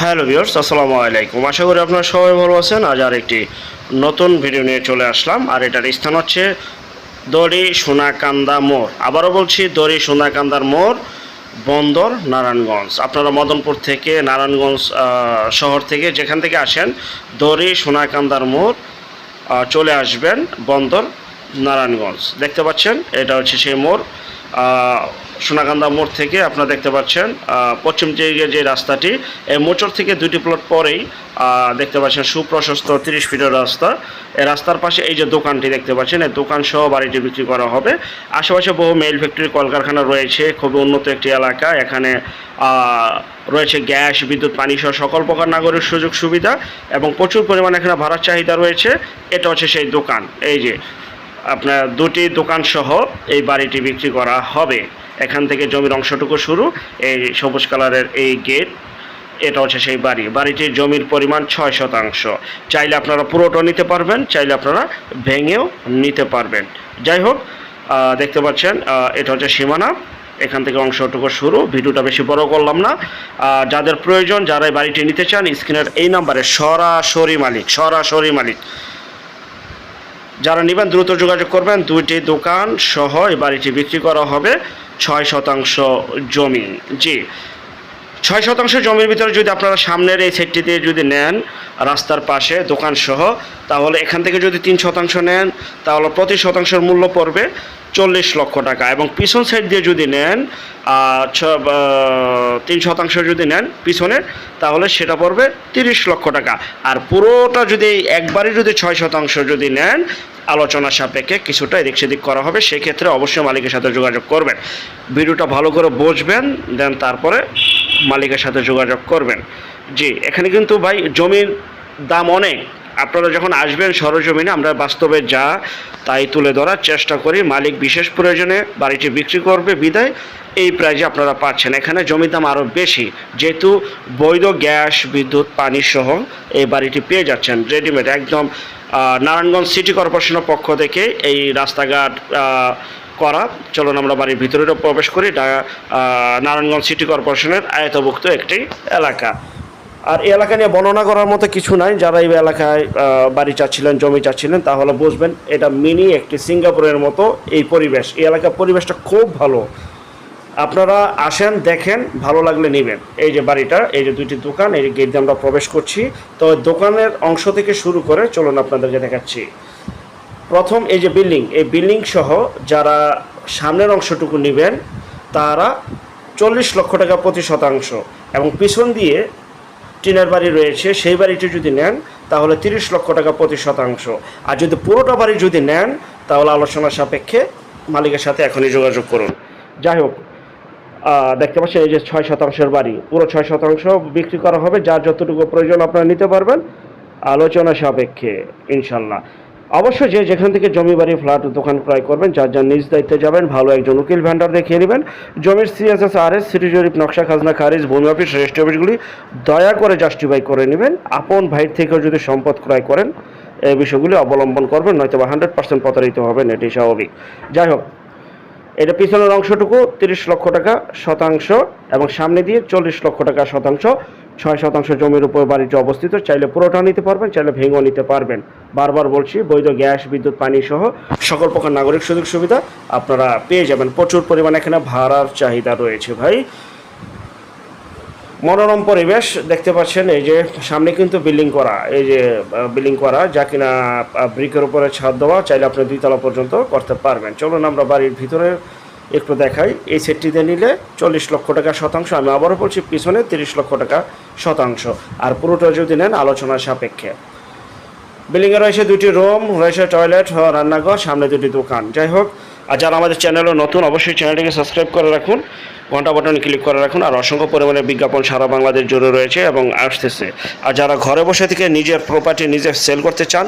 Hello viewers, আসসালামু আলাইকুম। আশা করি আপনারা সবাই ভালো আছেন। আজ আর একটি নতুন ভিডিও নিয়ে চলে আসলাম। আর এটার স্থান হচ্ছে দড়ি সোনাকান্দা মোড়। আবারও বলছি, দড়ি সোনাকান্দার মোড়, বন্দর, নারায়ণগঞ্জ। আপনারা মদনপুর থেকে, নারায়ণগঞ্জ শহর থেকে যেখান থেকে আসেন, দড়ি সোনাকান্দার মোড় চলে আসবেন বন্দর, নারায়ণগঞ্জ। দেখতে পাচ্ছেন, এটা হচ্ছে সেই মোড়। সোনাকান্দা মোড় থেকে আপনারা দেখতে পাচ্ছেন পশ্চিম দিকে যে রাস্তাটি, এই মোচর থেকে দুটি প্লট পরেই দেখতে পাচ্ছেন সুপ্রশস্ত তিরিশ ফিটের রাস্তা। এই রাস্তার পাশে এই যে দোকানটি দেখতে পাচ্ছেন, এই দোকান সহ বাড়িটি বিক্রি করা হবে। আশেপাশে বহু মেল ফ্যাক্টরি কলকারখানা রয়েছে, খুবই উন্নত একটি এলাকা। এখানে রয়েছে গ্যাস, বিদ্যুৎ, পানি সহ সকল প্রকার নাগরিক সুযোগ সুবিধা এবং প্রচুর পরিমাণে এখানে ভাড়ার চাহিদা রয়েছে। এটা হচ্ছে সেই দোকান। এই যে আপনার দুটি দোকান সহ এই বাড়িটি বিক্রি করা হবে। এখান থেকে জমির অংশটুকু শুরু, এই সবুজ কালারের এই গেট, এটা হচ্ছে সেই বাড়ি। বাড়িটির জমির পরিমাণ ছয় শতাংশ। চাইলে আপনারা পুরোটা নিতে পারবেন, চাইলে আপনারা ভেঙেও নিতে পারবেন। যাই হোক দেখতে পাচ্ছেন এটা হচ্ছে সীমানা। এখান থেকে অংশটুকু শুরু। ভিডিওটা বেশি বড় করলাম না। যাদের প্রয়োজন, যারা এই বাড়িটি নিতে চান, স্ক্রিনের এই নাম্বারে সরাসরি মালিক সরাসরি মালিক। যারা নেবেন দ্রুত যোগাযোগ করবেন, দুইটি দোকান সহ এই বাড়িটি বিক্রি করা হবে ছয় শতাংশ জমি। জি। ছয় শতাংশ জমির ভিতরে যদি আপনারা সামনের এই সেটটিতে যদি নেন, রাস্তার পাশে দোকান সহ তাহলে এখান থেকে যদি তিন শতাংশ নেন, তাহলে প্রতি শতাংশের মূল্য পড়বে চল্লিশ লক্ষ টাকা এবং পিছন সাইড দিয়ে যদি নেন তিন শতাংশ যদি নেন পিছনের, তাহলে সেটা পড়বে তিরিশ লক্ষ টাকা। আর পুরোটা যদি একবারই যদি ছয় শতাংশ যদি নেন, আলোচনা সাপেক্ষে কিছুটা এদিক সেদিক করা হবে, সেক্ষেত্রে অবশ্যই মালিকের সাথে যোগাযোগ করবেন। ভিডিওটা ভালো করে বুঝবেন, দেন তারপরে মালিকের সাথে যোগাযোগ করবেন। জি, এখানে কিন্তু ভাই জমির দাম অনেক। আপনারা যখন আসবেন সরজমিনে, আমরা বাস্তবে যা তাই তুলে ধরার চেষ্টা করি। মালিক বিশেষ প্রয়োজনে বাড়িটি বিক্রি করবে, বিদায়। এই প্রাইজে আপনারা পাচ্ছেন। এখানে জমির দাম আরও বেশি। যেহেতু বৈধ গ্যাস, বিদ্যুৎ, পানি সহ এই বাড়িটি পেয়ে যাচ্ছেন। রেডিমেড একদম নারায়ণগঞ্জ সিটি কর্পোরেশনের পক্ষ থেকে এই রাস্তাঘাট করা। চলুন আমরা বাড়ির ভিতরেও প্রবেশ করি। নারায়ণগঞ্জ সিটি কর্পোরেশনের আয়তভুক্ত একটি এলাকা। আর এই এলাকা নিয়ে বর্ণনা করার মতো কিছু নাই। যারা এই এলাকায় বাড়ি চাচ্ছিলেন, জমি চাচ্ছিলেন, তাহলে বুঝবেন এটা মিনি একটি সিঙ্গাপুরের মতো এই পরিবেশ। এই এলাকার পরিবেশটা খুব ভালো। আপনারা আসেন, দেখেন, ভালো লাগলে নেবেন। এই যে বাড়িটা, এই যে দুইটি দোকান, এই গেট দিয়ে আমরা প্রবেশ করছি। তো দোকানের অংশ থেকে শুরু করে, চলুন আপনাদেরকে দেখাচ্ছি। প্রথম এই যে বিল্ডিং, এই বিল্ডিং সহ যারা সামনের অংশটুকু নেবেন, তারা চল্লিশ লক্ষ টাকা প্রতি শতাংশ এবং পিছন দিয়ে টিনের বাড়ি রয়েছে, সেই বাড়িটি যদি নেন, তাহলে তিরিশ লক্ষ টাকা প্রতি শতাংশ। আর যদি পুরোটা বাড়ি যদি নেন, তাহলে আলোচনা সাপেক্ষে মালিকের সাথে এখনই যোগাযোগ করুন। যাই হোক দেখতে পাচ্ছেন এই যে ছয় শতাংশের বাড়ি। পুরো ছয় শতাংশ বিক্রি করা হবে, যার যতটুকু প্রয়োজন আপনারা নিতে পারবেন, আলোচনা সাপেক্ষে, ইনশাল্লাহ। অবশ্যই যে যেখান থেকে জমি বাড়ি, ফ্ল্যাট, দোকান ক্রয় করবেন, যার যার নিজ দায়িত্বে যাবেন, ভালো একজন উকিল ভ্যান্ডার দেখিয়ে নেবেন জমির সিএসএস আর এস সিটি জরিপ, নকশা, খাজনা, খারিজ, ভূমি অফিস, রেজিস্ট্রি অফিসগুলি দয়া করে জাস্টিফাই করে নেবেন। আপন ভাইয়ের থেকেও যদি সম্পদ ক্রয় করেন, এই বিষয়গুলি অবলম্বন করবেন, নয়তো বা হান্ড্রেড পার্সেন্ট প্রতারিত হবেন, এটি স্বাভাবিক। যাই হোক, এটা পিছনের অংশটুকু, তিরিশ লক্ষ টাকা শতাংশ এবং সামনে দিয়ে চল্লিশ লক্ষ টাকা শতাংশ ছয় শতাংশ জমির উপর বাড়িটি অবস্থিত, চাইলে পুরোটা নিতে পারবেন, চাইলে ভেঙেও নিতে পারবেন। বারবার বলছি, বৈধ গ্যাস, বিদ্যুৎ, পানি সহ সকল প্রকার নাগরিক সুযোগ সুবিধা আপনারা পেয়ে যাবেন। প্রচুর পরিমাণে এখানে ভাড়ার চাহিদা রয়েছে ভাই। মনোরম পরিবেশ দেখতে পাচ্ছেন, এই যে সামনে কিন্তু বিল্ডিং করা, এই যে বিল্ডিং করা, যা কিনা ব্রিকের উপরে ছাদ দেওয়া, চাইলে আপনি দুইতলা পর্যন্ত করতে পারবেন। চলুন আমরা বাড়ির ভিতরে একটু দেখাই, এই সেটটিতে নিলে চল্লিশ লক্ষ টাকা শতাংশ। আমি আবারও বলছি, পিছনে তিরিশ লক্ষ টাকা শতাংশ। আর পুরোটা যদি নেন, আলোচনার সাপেক্ষে। বিল্ডিংয়ে রয়েছে দুটি রুম, রয়েছে টয়লেট, রান্নাঘর, সামনে দুটি দোকান। যাই হোক আর যারা আমাদের চ্যানেলে নতুন, অবশ্যই চ্যানেলটিকে সাবস্ক্রাইব করে রাখুন, ঘণ্টা বাটনে ক্লিক করে রাখুন, আর অসংখ্য পরিমাণে বিজ্ঞাপন সারা বাংলাদেশ জুড়ে রয়েছে এবং আসতেছে। আর যারা ঘরে বসে থেকে নিজের প্রপার্টি নিজে সেল করতে চান,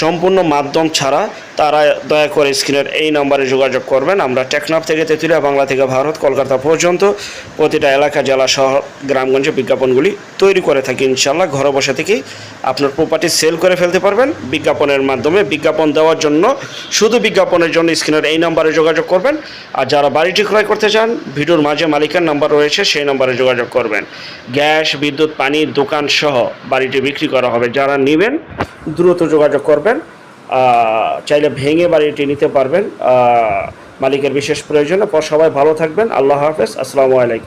সম্পূর্ণ মাধ্যম ছাড়া তারা দয়া করে স্ক্রিনের এই নম্বরে যোগাযোগ করবেন। আমরা টেকনাফ থেকে তেঁতুলিয়া, বাংলা থেকে ভারত, কলকাতা পর্যন্ত প্রতিটা এলাকা, জেলা, শহর, গ্রামগঞ্জে বিজ্ঞাপনগুলি তৈরি করে থাকি। ইনশাল্লাহ ঘরে বসে থেকেই আপনার প্রপার্টি সেল করে ফেলতে পারবেন। বিজ্ঞাপনের মাধ্যমে বিজ্ঞাপন দেওয়ার জন্য, শুধু বিজ্ঞাপনের জন্য স্ক্রিনের এই নাম্বারে যোগাযোগ করবেন। আর যারা বাড়িটি ক্রয় করতে চান, ভিডিওর মাঝে মালিকের নাম্বার রয়েছে, সেই নাম্বারে যোগাযোগ করবেন। গ্যাস, বিদ্যুৎ, পানি, দোকান সহ বাড়িটি বিক্রি করা হবে। যারা নেবেন, দ্রুত যোগাযোগ করবেন। চাইলে ভেঙে বাড়িটি নিতে পারবেন। মালিকের বিশেষ প্রয়োজন। সবাই ভালো থাকবেন। আল্লাহ হাফেজ। আসসালামু আলাইকুম।